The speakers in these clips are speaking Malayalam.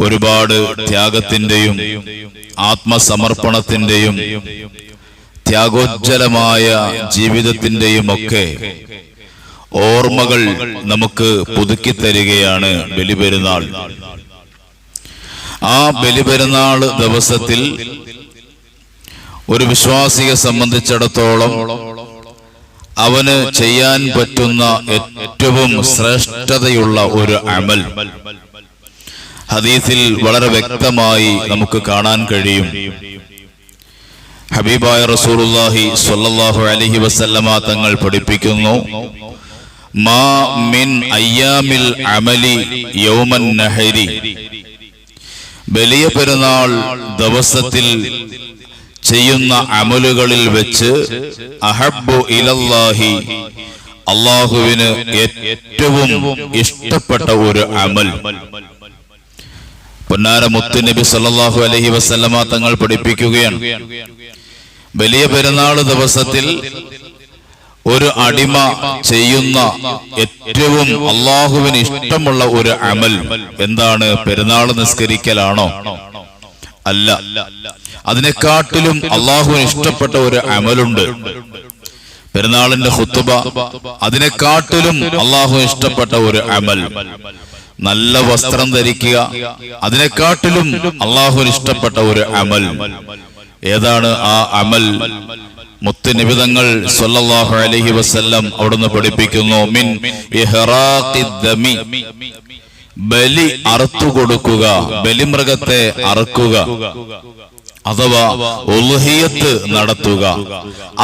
ഒരുപാട് ത്യാഗത്തിന്റെയും ആത്മസമർപ്പണത്തിന്റെയും ത്യാഗോജ്ജലമായ ജീവിതത്തിന്റെയും ഒക്കെ ഓർമ്മകൾ നമുക്ക് പുതുക്കി തരികയാണ് ബലിപെരുന്നാൾ. ആ ബലിപെരുന്നാൾ ദിവസത്തിൽ ഒരു വിശ്വാസിയെ സംബന്ധിച്ചിടത്തോളം അവന് ചെയ്യാൻ പറ്റുന്ന ഏറ്റവും ശ്രേഷ്ഠതയുള്ള ഒരു അമൽ. ഹദീസിൽ വളരെ വ്യക്തമായി നമുക്ക് കാണാൻ കഴിയും. ഹബീബായ റസൂലുള്ളാഹി സ്വല്ലല്ലാഹു അലൈഹി വസല്ലമ തങ്ങൾ പഠിപ്പിക്കുന്നു മാ മിൻ അയ്യാമിൽ അമലി യൗമൻ നഹരി. വലിയ പെരുന്നാൾ ദിവസത്തിൽ ചെയ്യുന്ന അമലുകളിൽ വെച്ച് അഹബു ഇലല്ലാഹി അള്ളാഹുവിന് ഏറ്റവും ഇഷ്ടപ്പെട്ട ഒരു അമൽ. പൊന്നാര മുത്ത് നബി സല്ലല്ലാഹു അലൈഹി വസല്ലമ തങ്ങൾ പഠിപ്പിക്കുകയാണ്. വലിയ പെരുന്നാൾ ദിവസത്തിൽ ഒരു അടിമ ചെയ്യുന്ന ഏറ്റവും അള്ളാഹുവിന് ഇഷ്ടമുള്ള ഒരു അമൽ. എന്താണ്? പെരുന്നാൾ നിസ്കരിക്കലാണോ? അല്ല. അതിനെക്കാട്ടിലും അള്ളാഹുവിന് ഇഷ്ടപ്പെട്ട ഒരു അമലുണ്ട്. പെരുന്നാളിന്റെ ഹുത്തുബ അതിനെക്കാട്ടിലും അള്ളാഹു ഇഷ്ടപ്പെട്ട ഒരു അമൽ. നല്ല വസ്ത്രം ധരിക്കുക അതിനെക്കാട്ടിലും അള്ളാഹുവിന് ഇഷ്ടപ്പെട്ട ഒരു അമൽ. ഏതാണ് ആ അമൽ? മുത്ത് നിബിതങ്ങൾ അലഹി വസല്ലം അവിടുന്ന് പഠിപ്പിക്കുന്നു. മിൻ ബലി അറുത്തു കൊടുക്കുക ബലിമൃഗത്തെ അറുക്കുക. അഥവാ ഉൽഹിയത്ത് നടത്തുക.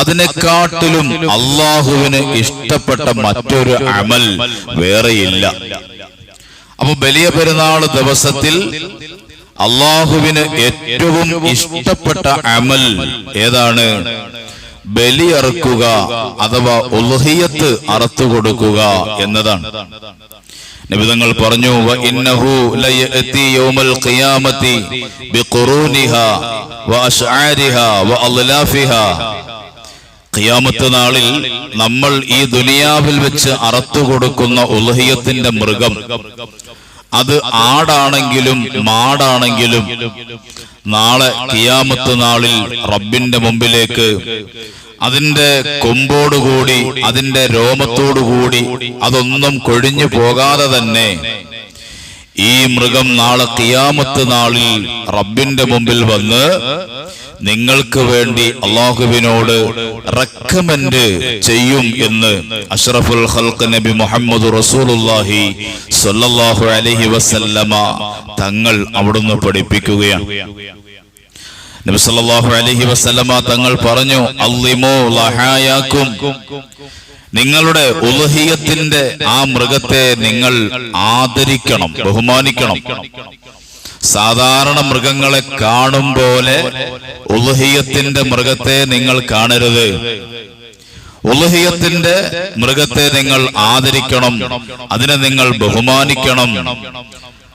അതിനെക്കാട്ടിലും അള്ളാഹുവിന് ഇഷ്ടപ്പെട്ട മറ്റൊരു അമൽ വേറെയില്ല. അപ്പൊ ബലിയ പെരുന്നാൾ ദിവസത്തിൽ അള്ളാഹുവിന് ഏറ്റവും ഇഷ്ടപ്പെട്ട അമൽ ഏതാണ്? ബലിയറുക്കുക അഥവാ ഉൽഹിയത്ത് അറുത്തു കൊടുക്കുക എന്നതാണ്. നിബിതങ്ങൾ പറഞ്ഞു "വ ഇന്നഹു യൗമൽ ഖിയാമത്തി ഖിയാമത്ത് നാളിൽ നമ്മൾ ഈ ദുനിയാവിൽ വെച്ച് അറത്തു കൊടുക്കുന്ന ഉലഹിയത്തിന്റെ മൃഗം. അത് ആടാണെങ്കിലും മാടാണെങ്കിലും നാളെ കിയാമത്ത് നാളിൽ റബ്ബിന്റെ മുമ്പിലേക്ക് അതിന്റെ കൊമ്പോടുകൂടി അതിന്റെ രോമത്തോടുകൂടി അതൊന്നും കൊഴിഞ്ഞു പോകാതെ തന്നെ ഈ മൃഗം നാളെ കിയാമത്ത് നാളിൽ റബ്ബിന്റെ മുമ്പിൽ വന്ന് നിങ്ങൾക്ക് വേണ്ടി അള്ളാഹുവിനോട് റെക്കമെൻഡ് ചെയ്യും എന്ന് അഷ്റഫുൽ ഹൽക്ക് നബി മുഹമ്മദ് റസൂലുള്ളാഹി സ്വല്ലല്ലാഹു അലൈഹി വസല്ലമ തങ്ങൾ അവിടുന്ന് പഠിപ്പിക്കുകയാണ്. നബി അലഹി വസല്ലമ തങ്ങൾ പറഞ്ഞു അല്ലിമോ ലഹായാക്കും. നിങ്ങളുടെ ഉലഹിയത്തിന്റെ ആ മൃഗത്തെ നിങ്ങൾ ആദരിക്കണം ബഹുമാനിക്കണം. സാധാരണ മൃഗങ്ങളെ കാണും പോലെ ഉലഹിയത്തിന്റെ മൃഗത്തെ നിങ്ങൾ കാണരുത്. ഉലഹിയത്തിന്റെ മൃഗത്തെ നിങ്ങൾ ആദരിക്കണം അതിനെ നിങ്ങൾ ബഹുമാനിക്കണം.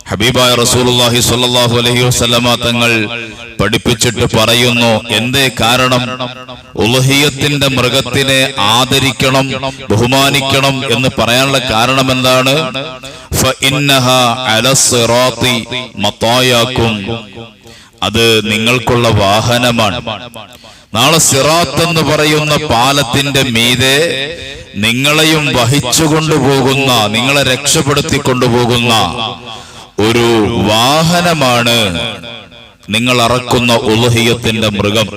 ഹബീബായ റസൂലുള്ളാഹി സ്വല്ലല്ലാഹു അലൈഹി വസല്ലമ തങ്ങൾ പഠിപ്പിച്ചിട്ട് പറയുന്നു എന്തേ കാരണം? ഉലഹിയത്തിന്റെ മൃഗത്തിനെ ആദരിക്കണം ബഹുമാനിക്കണം എന്ന് പറയാനുള്ള കാരണം എന്താണ്? അത് നിങ്ങൾക്കുള്ള വാഹനമാണ്. നാളെ സിറാത്ത് എന്ന് പറയുന്ന പാലത്തിന്റെ മീതെ നിങ്ങളെയും വഹിച്ചു കൊണ്ടുപോകുന്ന നിങ്ങളെ രക്ഷപ്പെടുത്തി കൊണ്ടുപോകുന്ന ഒരു വാഹനമാണ് നിങ്ങൾ അറക്കുന്ന ഉലഹിയത്തിന്റെ മൃഗം.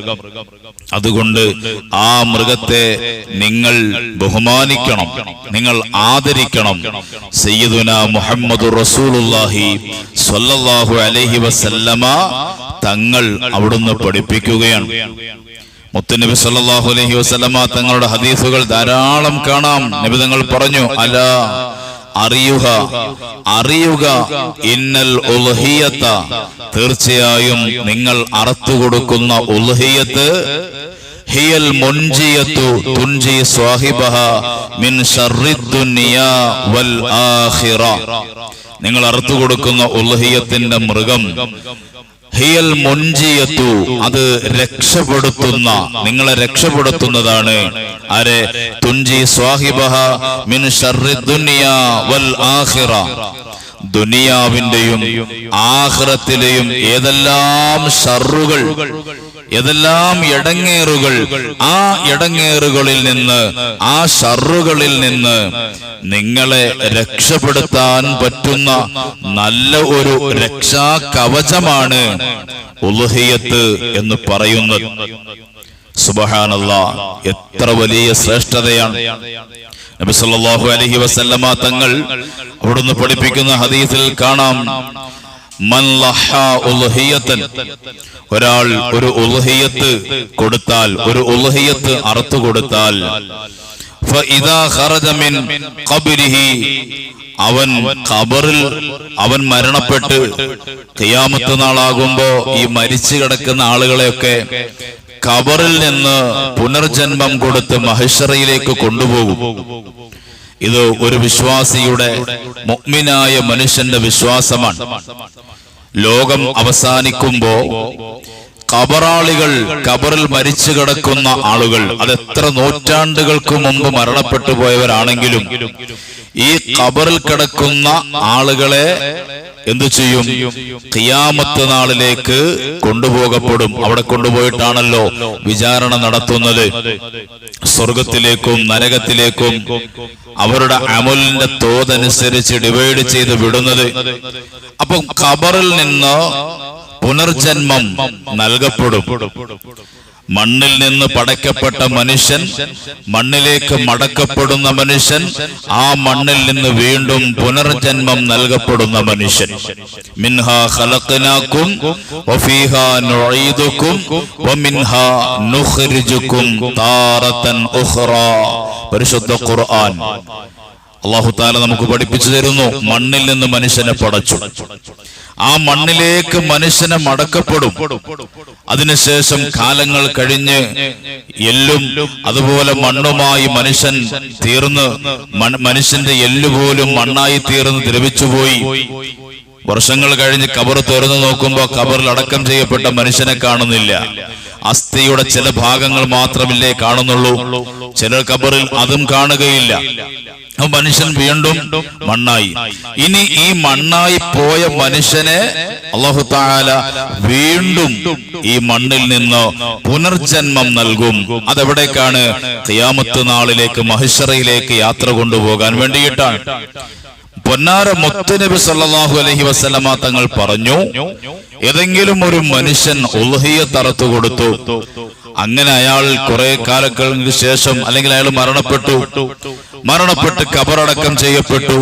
അതുകൊണ്ട് ആ മൃഗത്തെ നിങ്ങൾ ബഹുമാനിക്കണം നിങ്ങൾ ആദരിക്കണം. സയ്യിദുന മുഹമ്മദ് റസൂലുള്ളാഹി സ്വല്ലല്ലാഹു അലൈഹി വസല്ലമ തങ്ങൾ അവിടുന്ന് പഠിപ്പിക്കുകയാണ്. മുത്തുനബി സല്ലല്ലാഹു അലൈഹി വസല്ലമ തങ്ങളുടെ ഹദീസുകൾ ധാരാളം കാണാം. നബി തങ്ങൾ പറഞ്ഞു അല അറിയുക. അറിയുക. ഇന്നൽ ഉൽഹിയത്ത തീർച്ചയായും നിങ്ങൾ അറുത്തു കൊടുക്കുന്ന ഉൽഹിയത്ത് ഹിയൽ മുൻജിയത്തു തുൻജി സ്വാഹിബഹ മിൻ ശർരി ദുനിയാ വൽ ആഖിറ. നിങ്ങൾ അറുത്തു കൊടുക്കുന്ന ഉൽഹിയത്തിന്റെ മൃഗം ഹിയൽ മൊഞ്ചിയത്തു അത് രക്ഷപ്പെടുത്തുന്ന നിങ്ങളെ രക്ഷപ്പെടുത്തുന്നതാണ്. ആരെ? തുഞ്ചി സ്വാഹിബഹ മിൻ ശർരി ദുനിയ വൽ ആഖിറ. ദുനിയാവിന്റെയും ആഹ്റത്തിലെയും ഏതെല്ലാം ഷറുകൾ ഏതെല്ലാം ഇടങ്ങേറുകൾ ആ ഇടങ്ങേറുകളിൽ നിന്ന് ആ ഷറുകളിൽ നിന്ന് നിങ്ങളെ രക്ഷപ്പെടുത്താൻ പറ്റുന്ന നല്ല ഒരു രക്ഷാ കവചമാണ് ഉൽഹിയത്ത് എന്ന് പറയുന്നത്. സുബഹാനല്ല എത്ര വലിയ ശ്രേഷ്ഠതയാണ്. നബി സല്ലല്ലാഹു അലൈഹി വസല്ലമ തങ്ങൾ അവിടുന്ന് പഠിപ്പിക്കുന്ന ഹദീസിൽ കാണാം. ഒരാൾ ഒരു ഉൽഹിയത്ത് കൊടുത്താൽ ഒരു ഉൽഹിയത്ത് അറുത്തു കൊടുത്താൽ അവൻ ഖബറിൽ അവൻ മരണപ്പെട്ട് കിയാമത്ത് നാളാകുമ്പോ ഈ മരിച്ചു കിടക്കുന്ന ആളുകളെയൊക്കെ ഖബറിൽ നിന്ന് പുനർജന്മം കൊടുത്ത് മഹിഷറയിലേക്ക് കൊണ്ടുപോകും. ഇത് ഒരു വിശ്വാസിയുടെ മുഗ്മിനായ മനുഷ്യന്റെ വിശ്വാസമാണ്. ലോകം അവസാനിക്കുമ്പോ കബറാളികൾ കബറിൽ മരിച്ചു കിടക്കുന്ന ആളുകൾ. അത് എത്ര നൂറ്റാണ്ടുകൾക്ക് മുമ്പ് മരണപ്പെട്ടു പോയവരാണെങ്കിലും ഈ കബറിൽ കിടക്കുന്ന ആളുകളെ എന്തു ചെയ്യും? കിയാമത്ത് നാളിലേക്ക് കൊണ്ടുപോകപ്പെടും. അവിടെ കൊണ്ടുപോയിട്ടാണല്ലോ വിചാരണ നടത്തുന്നത്. സ്വർഗത്തിലേക്കും നരകത്തിലേക്കും അവരുടെ അമലിന്റെ തോതനുസരിച്ച് ഡിവൈഡ് ചെയ്ത് വിടുന്നത്. അപ്പം ഖബറിൽ നിന്ന് പുനർജന്മം നൽകപ്പെടും. മണ്ണിൽ നിന്ന് പടയ്ക്കപ്പെട്ട മനുഷ്യൻ മണ്ണിലേക്ക് മടക്കപ്പെടുന്ന മനുഷ്യൻ ആ മണ്ണിൽ നിന്ന് വീണ്ടും പുനർജന്മം നൽകപ്പെടുന്ന മനുഷ്യൻ. മിൻഹ പരിശുദ്ധ ഖുർആൻ. അള്ളാഹു താല നമുക്ക് പഠിപ്പിച്ചു തരുന്നു. മണ്ണിൽ നിന്ന് മനുഷ്യനെ പടച്ചു. ആ മണ്ണിലേക്ക് മനുഷ്യനെ മടക്കപ്പെടും. അതിനുശേഷം കാലങ്ങൾ കഴിഞ്ഞ് എല്ലും അതുപോലെ മണ്ണുമായി മനുഷ്യൻ തീർന്ന് മനുഷ്യന്റെ എല്ലുപോലും മണ്ണായി തീർന്ന് ദ്രവിച്ചുപോയി. വർഷങ്ങൾ കഴിഞ്ഞ് കബർ തുറന്നു നോക്കുമ്പോൾ കബറിൽ അടക്കം ചെയ്യപ്പെട്ട മനുഷ്യനെ കാണുന്നില്ല. അസ്ഥിയുടെ ചില ഭാഗങ്ങൾ മാത്രമില്ലേ കാണുന്നുള്ളൂ. ചില കബറിൽ അതും കാണുകയില്ല. മനുഷ്യൻ വീണ്ടും മണ്ണായി. ഇനി ഈ മണ്ണായി പോയ മനുഷ്യനെ അള്ളാഹു താല വീണ്ടും ഈ മണ്ണിൽ നിന്ന് പുനർജന്മം നൽകും. അതെവിടേക്കാണ്? ഖിയാമത്ത് നാളിലേക്ക് മഹിഷറയിലേക്ക് യാത്ര കൊണ്ടുപോകാൻ വേണ്ടിയിട്ടാണ്. പൊന്നാര മുത്തനബി സല്ലാഹു അലഹി വസല്ലമ തങ്ങൾ പറഞ്ഞു ഏതെങ്കിലും ഒരു മനുഷ്യൻ ഉൽഹിയ തറത്തു കൊടുത്തു. അങ്ങനെ അയാൾ കുറെ കാലങ്ങൾക്ക് ശേഷം അല്ലെങ്കിൽ അയാൾ മരണപ്പെട്ടു. മരണപ്പെട്ട് കബറടക്കം ചെയ്യപ്പെട്ടു.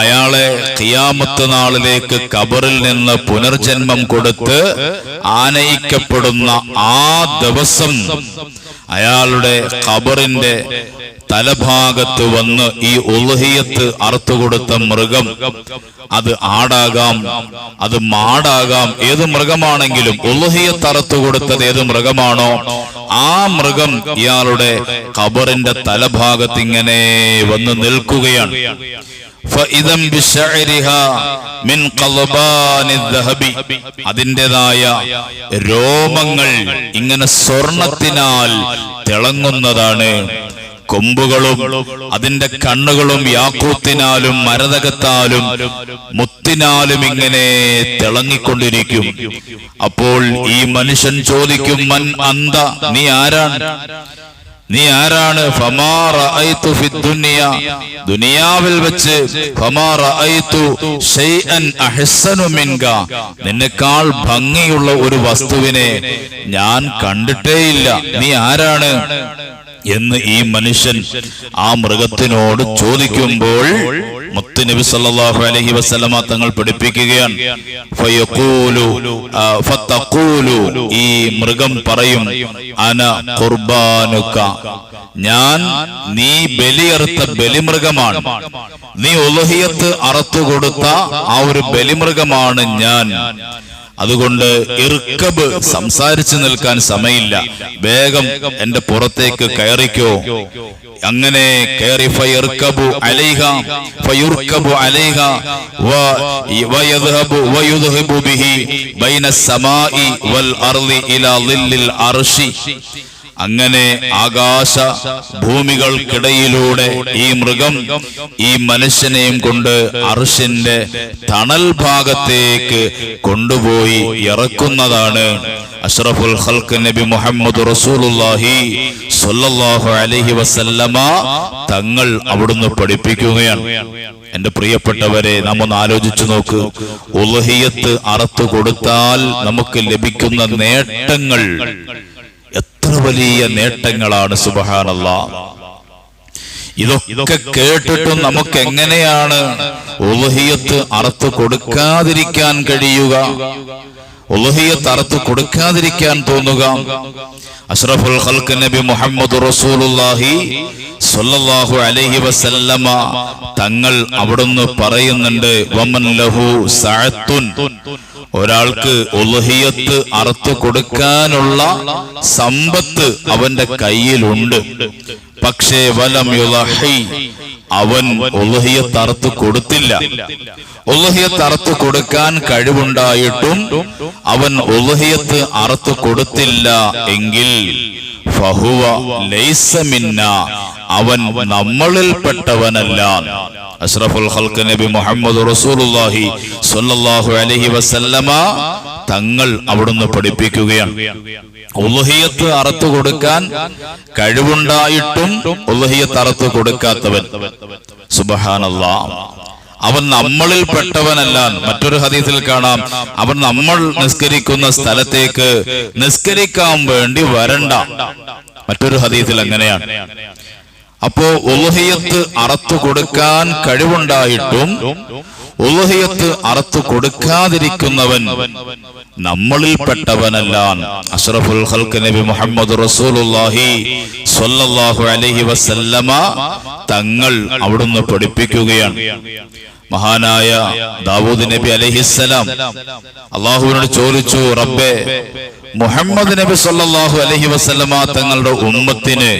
അയാളെ കിയാമത്ത് നാളിലേക്ക് കബറിൽ നിന്ന് പുനർജന്മം കൊടുത്ത് ആനയിക്കപ്പെടുന്ന ആ ദിവസം അയാളുടെ ഖബറിന്റെ തലഭാഗത്ത് വന്ന് ഈ ഒളുഹിയത്ത് അറുത്തു കൊടുത്ത മൃഗം അത് ആടാകാം അത് മാടാകാം. ഏത് മൃഗമാണെങ്കിലും ഒളുഹിയത്ത് അറുത്തു കൊടുത്തത് ഏത് മൃഗമാണോ ആ മൃഗം ഇയാളുടെ കബറിന്റെ തലഭാഗത്ത് ഇങ്ങനെ വന്ന് നിൽക്കുകയാണ്. അതിന്റെതായ രോമങ്ങൾ ഇങ്ങനെ സ്വർണത്തിനാൽ തിളങ്ങുന്നതാണ്. കൊമ്പുകളും അതിന്റെ കണ്ണുകളും യാക്കൂത്തിനാലും മരതകത്താലും മുത്തിനാലും ഇങ്ങനെ തിളങ്ങിക്കൊണ്ടിരിക്കും. അപ്പോൾ ഈ മനുഷ്യൻ ചോദിക്കും മൻ അന്ത നീ ആരാണ്? നീ ആരാണ്? ദുനിയാവിൽ വെച്ച് നിന്നെക്കാൾ ഭംഗിയുള്ള ഒരു വസ്തുവിനെ ഞാൻ കണ്ടിട്ടേയില്ല. നീ ആരാണ്? എന്ന് ഈ മനുഷ്യൻ ആ മൃഗത്തിനോട് ചോദിക്കുമ്പോൾ മുത്തുനബി സല്ലല്ലാഹു അലൈഹി വസല്ലമ തങ്ങൾ പഠിപ്പിക്കുകയാണ്. ഫതഖൂലു ഈ മൃഗം പറയും അന ഖുർബാനുക. ഞാൻ നീ ബലിയറുത്ത ബലിമൃഗമാണ്. നീ ഉലഹിയത്ത് അറുത്തു കൊടുത്ത ആ ഒരു ബലിമൃഗമാണ് ഞാൻ. അതുകൊണ്ട് ഇർക്കബ് സംസാരിച്ചു നിൽക്കാൻ സമയമില്ല. വേഗം എന്റെ പുറത്തേക്ക് കയറിക്കോ. അങ്ങനെ കയറി ഫയർക്കബു അലൈഹ അലൈഹ വ- ബിഹി ബൈന വൽ ഇലാ അർശി. അങ്ങനെ ആകാശ ഭൂമികൾക്കിടയിലൂടെ ഈ മൃഗം ഈ മനുഷ്യനെയും കൊണ്ട് അർഷിന്റെ തണൽ ഭാഗത്തേക്ക് കൊണ്ടുപോയി ഇറക്കുന്നതാണ്. അഷ്റഫുൽ ഹൽക്ക് നബി മുഹമ്മദ് റസൂലുല്ലാഹി സ്വല്ലല്ലാഹു അലൈഹി വസല്ലമ തങ്ങൾ അവിടുന്ന് പഠിപ്പിക്കുകയാണ്. എന്റെ പ്രിയപ്പെട്ടവരെ നാം ഒന്ന് ആലോചിച്ചു നോക്ക്. ഉലഹിയത്ത് അറുത്തു കൊടുത്താൽ നമുക്ക് ലഭിക്കുന്ന നേട്ടങ്ങൾ എത്ര വലിയ നേട്ടങ്ങളാണ് സുബഹാനല്ല. ഇതൊക്കെ കേട്ടിട്ടും നമുക്ക് എങ്ങനെയാണ് ഉലഹിയത്ത് അറുത്ത് കൊടുക്കാതിരിക്കാൻ കഴിയുക? ഉലഹിയത്ത് അറുത്ത് കൊടുക്കാതിരിക്കാൻ തോന്നുക? അഷ്റഫുൽ ഖൽക്ക് നബി മുഹമ്മദ് റസൂലുള്ളാഹി സ്വല്ലല്ലാഹു അലൈഹി വസല്ലമ തങ്ങൾ അവിടുന്ന് പറയുന്നുണ്ട് വമൻ ലഹു സഅത്തുൻ ഒരാൾക്ക് ഒലഹിയത്ത് അറുത്തു കൊടുക്കാനുള്ള സമ്പത്ത് അവന്റെ കയ്യിലുണ്ട്. പക്ഷേ വലം അവൻ ഉലഹിയത്ത് തറത്ത് കൊടുത്തില്ല. ഉലഹിയത്ത് തറത്ത് കൊടുക്കാൻ കഴിവുണ്ടായിട്ടും അവൻ ഉലഹിയത്ത് അറുത്ത് കൊടുത്തില്ല എങ്കിൽ ഫഹുവ പെട്ടവനല്ല അവൻ നമ്മളിൽപ്പെട്ടവനല്ല അഷ്റഫുൽ ഹൽക്ക് നബി മുഹമ്മദ് റസൂലുള്ളാഹി സ്വല്ലല്ലാഹു അലൈഹി വസല്ലമ തങ്ങൾ അവിടുന്ന് പഠിപ്പിക്കുകയാണ്. ഉലഹിയത്ത് അറുത്തു കൊടുക്കാൻ കഴിവുണ്ടായിട്ടും ഉലഹിയത്ത് അറുത്തു കൊടുക്കാത്തവൻ. സുബഹാനല്ല. അവൻ നമ്മളിൽ പെട്ടവനല്ല മറ്റൊരു ഹദീസിൽ കാണാം. അവൻ നമ്മൾ നിസ്കരിക്കുന്ന സ്ഥലത്തേക്ക് നിസ്കരിക്കാൻ വേണ്ടി വരണ്ട. മറ്റൊരു ഹദീസിൽ അങ്ങനെയാണ്. അപ്പോ ഉലഹിയത്ത് അറത്തു കൊടുക്കാൻ കഴിവുണ്ടായിട്ടും ഉലഹിയത്ത് അറത്തു കൊടുക്കാതിരിക്കുന്നവൻ നമ്മളിൽപ്പെട്ടവനല്ല അഷ്റഫുൽ ഹൽക്ക് നബി മുഹമ്മദ് റസൂലുള്ളാഹി സ്വല്ലല്ലാഹു അലൈഹി വസല്ലമ തങ്ങൾ അവിടുന്ന് പഠിപ്പിക്കുകയാണ്. മഹാനായ ദാവൂദ് നബി അലഹിസ്സലാം. അള്ളാഹുവിനോട് ചോദിച്ചു റബ്ബെ മുഹമ്മദ് നബി സല്ലാഹു അലഹി വസ്ലമ തങ്ങളുടെ ഉമ്മത്തിന്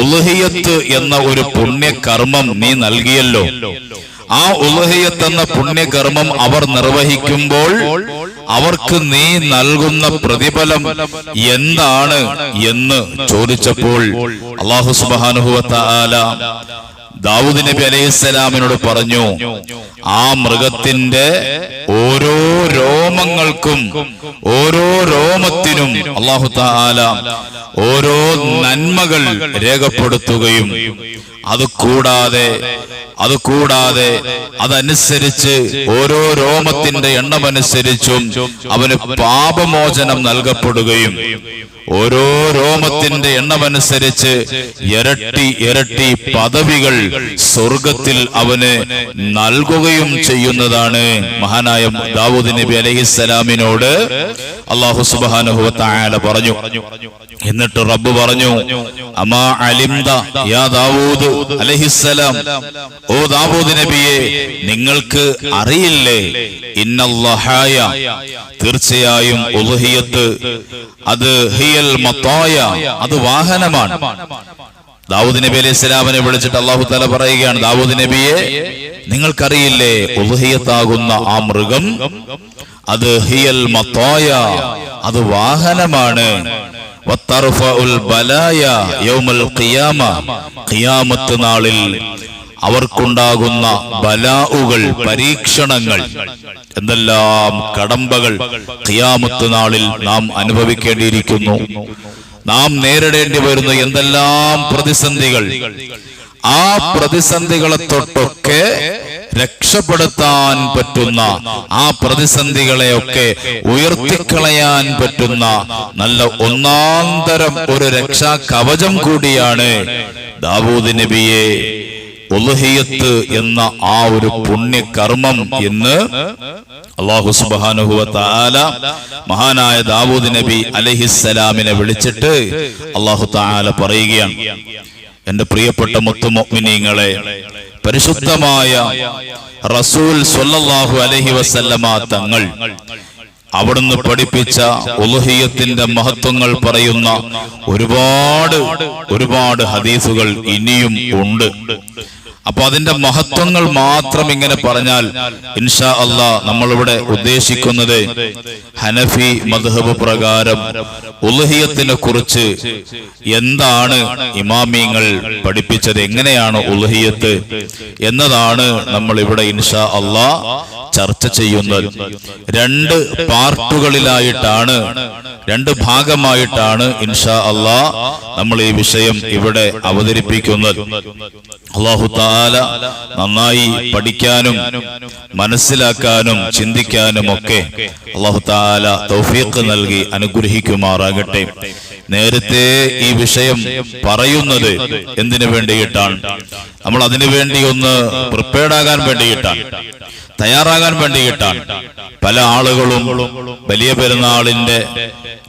ഉൽഹിയത്ത് എന്ന ഒരു പുണ്യകർമ്മം നീ നൽകിയല്ലോ. ആ ഉൽഹിയത്ത് എന്ന പുണ്യകർമ്മം അവർ നിർവഹിക്കുമ്പോൾ അവർക്ക് നീ നൽകുന്ന പ്രതിഫലം എന്താണ് എന്ന് ചോദിച്ചപ്പോൾ അള്ളാഹു സുബാനുഹുവല ദാവൂദ് നബി അലൈഹിസ്സലാമിനോട് പറഞ്ഞു ആ മൃഗത്തിന്റെ ഓരോ രോമങ്ങൾക്കും ഓരോ രോമത്തിനും അള്ളാഹു താല ഓരോ നന്മകൾ രേഖപ്പെടുത്തുകയും അത് കൂടാതെ അത് കൂടാതെ അതനുസരിച്ച് ഓരോ രോമത്തിന്റെ എണ്ണമനുസരിച്ചും അവന് പാപമോചനം നൽകപ്പെടുകയും ഓരോ രോമത്തിന്റെ എണ്ണമനുസരിച്ച് ഇരട്ടി ഇരട്ടി പദവികൾ സ്വർഗത്തിൽ അവന് നൽകുകയും ചെയ്യുന്നതാണ്. മഹാനായ ദാവൂദ് നബി അലഹിസ്സലാമിനോട് അള്ളാഹു സുബാന പറഞ്ഞു. എന്നിട്ട് റബ്ബ് പറഞ്ഞു അമാ അലിംദ യാ ദാവൂദ് അലഹിസ്സലാം ഓ ദാവൂദ് നബിയെ നിങ്ങൾക്ക് അറിയില്ലേ? ഇന്നല്ലാഹായ തീർച്ചയായും അത് അത് മത്തായ. അത് വാഹനമാണ്. ദാവൂദ് നബി അലൈഹി സ്വലാമിനെ വിളിച്ചിട്ട് അള്ളാഹു തല പറയുകയാണ് ദാവൂദ് നബിയെ നിങ്ങൾക്കറിയില്ലേ ഉദ്ഹയത്താകുന്ന ആ മൃഗം അത് ഹിയൽ മത്തായ അത് വാഹനമാണ്. നാളിൽ അവർക്കുണ്ടാകുന്ന ബലാഉകൾ പരീക്ഷണങ്ങൾ എന്തെല്ലാം കടമ്പകൾ ഖിയാമത്ത് നാളിൽ നാം അനുഭവിക്കേണ്ടിയിരിക്കുന്നു. നാം നേരിടേണ്ടി വരുന്ന എന്തെല്ലാം പ്രതിസന്ധികൾ ആ പ്രതിസന്ധികളെ തൊട്ടൊക്കെ രക്ഷപ്പെടുത്താൻ പറ്റുന്ന ആ പ്രതിസന്ധികളെയൊക്കെ ഉയർത്തിക്കളയാൻ പറ്റുന്ന നല്ല ഒന്നാന്തരം ഒരു രക്ഷാ കവചം കൂടിയാണ് ദാവൂദ് നബിയെ. ഉൽഹിയത്ത് എന്ന ആ ഒരു പുണ്യകർമ്മം എന്ന് അള്ളാഹു സുബാനുഹുവ താല മഹാനായ ദാവൂദ് നബി അലഹിസ്സലാമിനെ വിളിച്ചിട്ട് അള്ളാഹു താല പറയുകയാണ്. എന്റെ പ്രിയപ്പെട്ട മുത്തുമൊമിനീങ്ങളെ പരിശുദ്ധമായ റസൂൽ സൊല്ലാഹു അലഹി വസല്ലമ തങ്ങൾ അവിടുന്ന് പഠിപ്പിച്ച ഉലഹിയത്തിന്റെ മഹത്വങ്ങൾ പറയുന്ന ഒരുപാട് ഒരുപാട് ഹദീസുകൾ ഇനിയും ഉണ്ട്. അപ്പൊ അതിന്റെ മഹത്വങ്ങൾ മാത്രം ഇങ്ങനെ പറഞ്ഞാൽ ഇൻഷാ അള്ളാ നമ്മളിവിടെ ഉദ്ദേശിക്കുന്നത് ഹനഫി മദ്ഹബ് പ്രകാരം ഉൽഹിയത്തിനെ കുറിച്ച് എന്താണ് ഇമാമിയങ്ങൾ പഠിപ്പിച്ചത്? എങ്ങനെയാണ് ഉൽഹിയത്ത് എന്നതാണ് നമ്മൾ ഇവിടെ ഇൻഷാ അള്ളാ ചർച്ച ചെയ്യുന്നത്. രണ്ട് പാർട്ടുകളിലായിട്ടാണ് രണ്ട് ഭാഗമായിട്ടാണ് ഇൻഷാ അള്ളാ നമ്മൾ ഈ വിഷയം ഇവിടെ അവതരിപ്പിക്കുന്നത്. അള്ളാഹു താല നന്നായി പഠിക്കാനും മനസ്സിലാക്കാനും ചിന്തിക്കാനും ഒക്കെ അള്ളാഹു താല തൗഫീഖ് നൽകി അനുഗ്രഹിക്കുമാറാകട്ടെ. നേരത്തെ ഈ വിഷയം പറയുന്നത് എന്തിനു വേണ്ടിയിട്ടാണ്? നമ്മൾ അതിനു വേണ്ടി ഒന്ന് പ്രിപ്പയർഡ് ആകാൻ വേണ്ടിയിട്ടാണ്. തയ്യാറാകാൻ വേണ്ടിയിട്ടാണ് പല ആളുകളും വലിയ പെരുന്നാളിന്റെ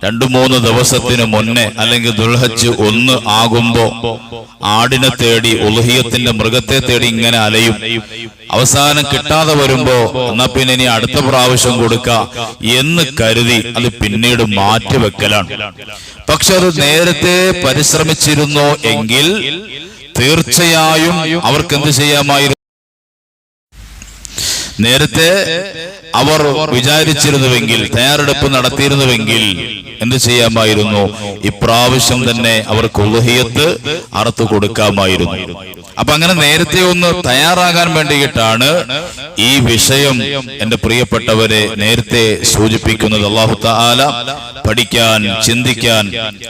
രണ്ടു മൂന്ന് ദിവസത്തിന് മുന്നേ അല്ലെങ്കിൽ ദുൽഹജ്ജ് ഒന്ന് ആകുമ്പോ ആടിനെ തേടി ഉൽഹിയത്തിന്റെ മൃഗത്തെ തേടി ഇങ്ങനെ അലയും. അവസാനം കിട്ടാതെ വരുമ്പോ എന്നാ പിന്നെ ഇനി അടുത്ത പ്രാവശ്യം കൊടുക്ക എന്ന് കരുതി അത് പിന്നീട് മാറ്റിവെക്കലാണ് പക്ഷെ അത് നേരത്തെ പരിശ്രമിച്ചിരുന്നോ എങ്കിൽ തീർച്ചയായും അവർക്ക് എന്ത് ചെയ്യാമായിരുന്നു? നേരത്തെ അവർ വിചാരിച്ചിരുന്നുവെങ്കിൽ തയ്യാറെടുപ്പ് നടത്തിയിരുന്നുവെങ്കിൽ എന്ത് ചെയ്യാമായിരുന്നു? ഇപ്രാവശ്യം തന്നെ അവർക്ക് ഉലഹിയത്ത് അറുത്തു കൊടുക്കാമായിരുന്നു. അപ്പൊ അങ്ങനെ നേരത്തെ ഒന്ന് തയ്യാറാകാൻ വേണ്ടിയിട്ടാണ് ഈ വിഷയം എന്റെ പ്രിയപ്പെട്ടവരെ നേരത്തെ സൂചിപ്പിക്കുന്നത്. അള്ളാഹു താല പഠിക്കാൻ ചിന്തിക്കാൻ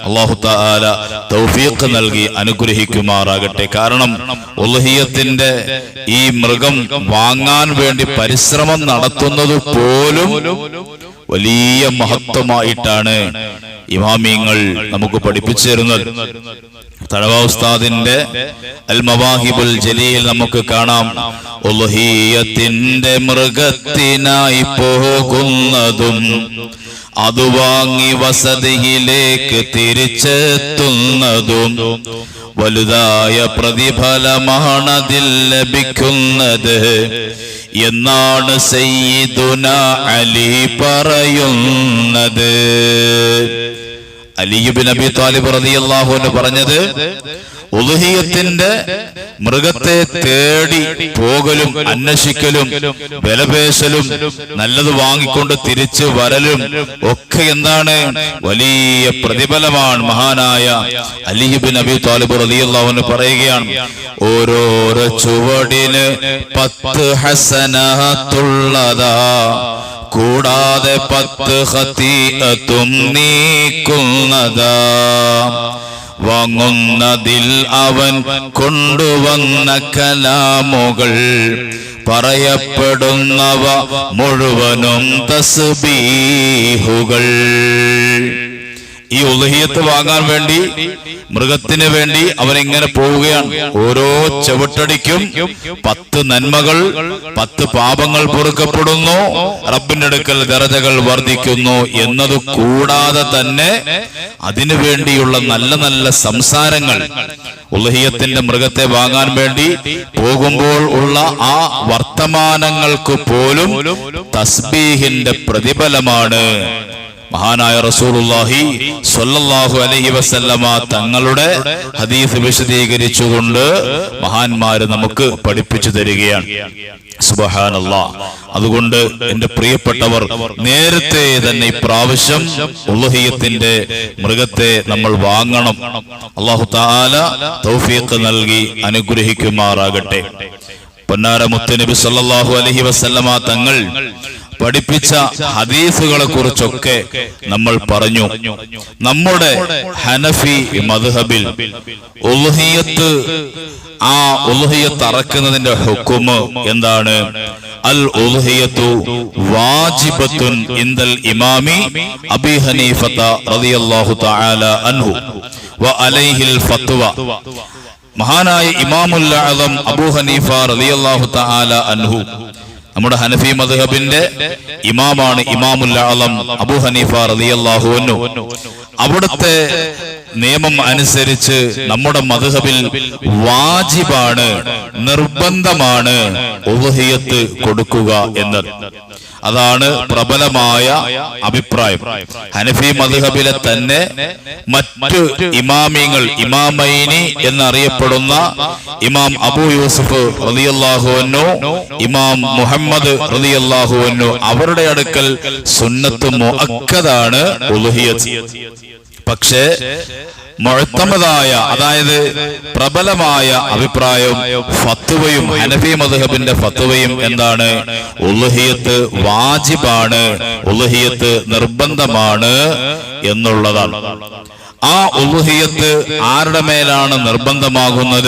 അള്ളാഹു താല തൗഫീഖ് നൽകി അനുഗ്രഹിക്കുമാറാകട്ടെ. കാരണം ഉലഹിയത്തിന്റെ ഈ മൃഗം വാങ്ങാൻ വേണ്ടി പരിശ്രമം നടത്തുന്നത് പോലും വലിയ മഹത്വമായിട്ടാണ് ഇമാമിയങ്ങൾ നമുക്ക് പഠിപ്പിച്ചു തരുന്നത് തഴവാസ്താദിന്റെ അൽ മവാഹിബുൽ ജലീൽ നമുക്ക് കാണാം. ഒലുഹീയത്തിന്റെ മൃഗത്തിനായി പോകുന്നതും അത് വാങ്ങി വസതിയിലേക്ക് തിരിച്ചെത്തുന്നതും വലുതായ പ്രതിഫലമാണതിൽ ലഭിക്കുന്നത്. എന്നാണ് സയ്യിദുന അലി പറയുന്നത്. അലിയുബിൻ അബി താലിബ് അൻഹു പറഞ്ഞത് ഉലുഹിയത്തിന്റെ മൃഗത്തെ തേടി പോകലും അന്വേഷിക്കലും വിലപേശലും നല്ലത് വാങ്ങിക്കൊണ്ട് തിരിച്ചു വരലും ഒക്കെ എന്താണ്? വലിയ പ്രതിഫലമാണ്. മഹാനായ അലിബിൻ അബി താലിബ് അൻഹു പറയുകയാണ് ഓരോരോ ചുവടിന് പത്ത് ഹസനത്തുള്ളതാ കൂടാതെ പത്ത് ഹത്തി നീക്കുന്നതാ. വാങ്ങുന്നതിൽ അവൻ കൊണ്ടുവന്ന കലാമുകൾ പറയപ്പെടുന്നവ മുഴുവനും തസ്ബീഹുകൾ. ഈ ഉലഹിയത്ത് വാങ്ങാൻ വേണ്ടി മൃഗത്തിന് വേണ്ടി അവനിങ്ങനെ പോവുകയാണ്. ഓരോ ചവിട്ടടിക്കും പത്ത് നന്മകൾ പത്ത് പാപങ്ങൾ പൊറുക്കപ്പെടുന്നു. റബ്ബിന്റെ അടുക്കൽ ദരജകൾ വർദ്ധിക്കുന്നു എന്നത് കൂടാതെ തന്നെ അതിനു വേണ്ടിയുള്ള നല്ല നല്ല സംസാരങ്ങൾ ഉലഹിയത്തിന്റെ മൃഗത്തെ വാങ്ങാൻ വേണ്ടി പോകുമ്പോൾ ഉള്ള ആ വർത്തമാനങ്ങൾക്ക് പോലും തസ്ബീഹിന്റെ പ്രതിഫലമാണ്. മഹാനായ റസൂലുള്ളാഹി സ്വല്ലല്ലാഹു അലൈഹി വസല്ലമ തങ്ങളുടെ ഹദീസ് വിശദീകരിച്ചുകൊണ്ട് മഹാന്മാര് നമുക്ക് പഠിപ്പിച്ചു തരികയാണ്. സുബഹാനല്ലാ. അതുകൊണ്ട് എന്റെ പ്രിയപ്പെട്ടവർ നേരത്തെ തന്നെ ഇപ്രാവശ്യം ഉള്ളഹിയത്തിന്റെ മൃഗത്തെ നമ്മൾ വാങ്ങണം. അള്ളാഹു താല തൗഫീഖ് നൽകി അനുഗ്രഹിക്കുമാറാകട്ടെ. പൊന്നാര മുത്തനബി സല്ലല്ലാഹു അലൈഹി വസല്ലമ തങ്ങൾ പഠിപ്പിച്ച ഹദീസുകളെ കുറിച്ചൊക്കെ നമ്മൾ പറഞ്ഞു. നമ്മുടെ ഹനഫി മദ്ഹബിൽ ഉൽഹിയത്ത് ആ ഉൽഹിയത്ത് അറക്കുന്നതിന്റെ ഹുക്കുമ് എന്താണ്? അൽ ഉൽഹിയത്തു വാജിബത്തുൻ ഇന്ദൽ ഇമാമി അബി ഹനീഫത റളിയല്ലാഹു തആല അൻഹു വഅലൈഹിൽ അലൈഹിൽ ഫത്വ. മഹാനായ ഇമാമുൽ അബൂ ഹനീഫ റളിയല്ലാഹു തആല അൻഹു നമ്മുടെ ഹനഫി മദ്ഹബിന്റെ ഇമാമാണ് ഇമാമുൽ ആലം അബൂ ഹനീഫ റളിയല്ലാഹു അൻഹു. അവിടുത്തെ നിയമം അനുസരിച്ച് നമ്മുടെ മധുഹബിൽ വാജിബാണ് നിർബന്ധമാണ് ഉപഹിയത്ത് കൊടുക്കുക എന്നത്. അതാണ് പ്രബലമായ അഭിപ്രായം. ഹനഫി മധുഹബിലെ തന്നെ മറ്റു ഇമാമിങ്ങൾ ഇമാമൈനി എന്നറിയപ്പെടുന്ന ഇമാം അബു യൂസുഫ് റളിയല്ലാഹുവിനു ഇമാം മുഹമ്മദ് റളിയല്ലാഹുവിനു അവരുടെ അടുക്കൽ സുന്നത്ത് മുഅക്കദാണ് ഉലുഹിയത്ത് പക്ഷേ മുഴത്തമതായ അതായത് പ്രബലമായ അഭിപ്രായവും ഫത്തുവയും ഹനഫി മധുഹബിന്റെ ഫത്തുവയും എന്താണ്? ഉലഹിയത്ത് വാജിബാണ് ഉലഹിയത്ത് നിർബന്ധമാണ് എന്നുള്ളതാണ്. ആ ഉലുഹിയത്ത് ആരുടെ മേലാണ് നിർബന്ധമാകുന്നത്?